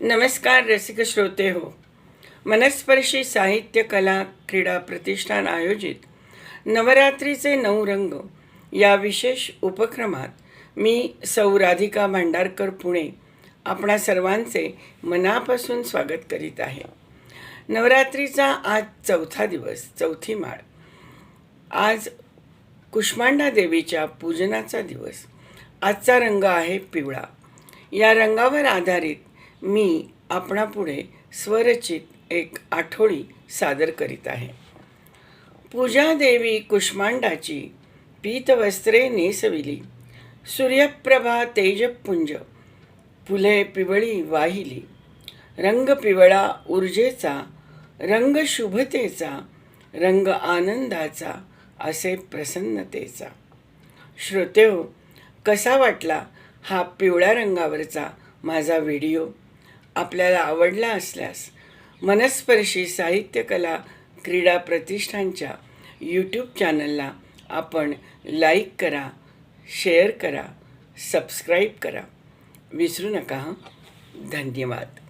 नमस्कार रसिक श्रोते हो. मनस्पर्शी साहित्य कला क्रीडा प्रतिष्ठान आयोजित नवरात्रीचे नऊ रंग या विशेष उपक्रमात मी सौ राधिका भांडारकर पुणे आपणा सर्वांचे मनापासून स्वागत करीत आहे. नवरात्रीचा आज चौथा दिवस चौथी माळ. आज कुष्मांडा देवीच्या पूजनाचा दिवस. आजचा रंग आहे पिवळा. या रंगावर आधारित मी आपणापुढे स्वरचित एक आठवडी सादर करीत आहे. पूजा देवी कुष्मांडाची पीतवस्त्रे नेसविली. सूर्यप्रभा तेजपुंज फुले पिवळी वाहिली. रंग पिवळा ऊर्जेचा रंग शुभतेचा रंग आनंदाचा असे प्रसन्नतेचा. श्रोतेहो कसा वाटला हा पिवळ्या रंगावरचा माझा व्हिडिओ? आपल्याला आवडला असल्यास मनस्पर्शी साहित्यकला क्रीडा प्रतिष्ठानच्या यूट्यूब चॅनलला आपण लाईक करा शेअर करा सबस्क्राईब करा. विसरू नका धन्यवाद.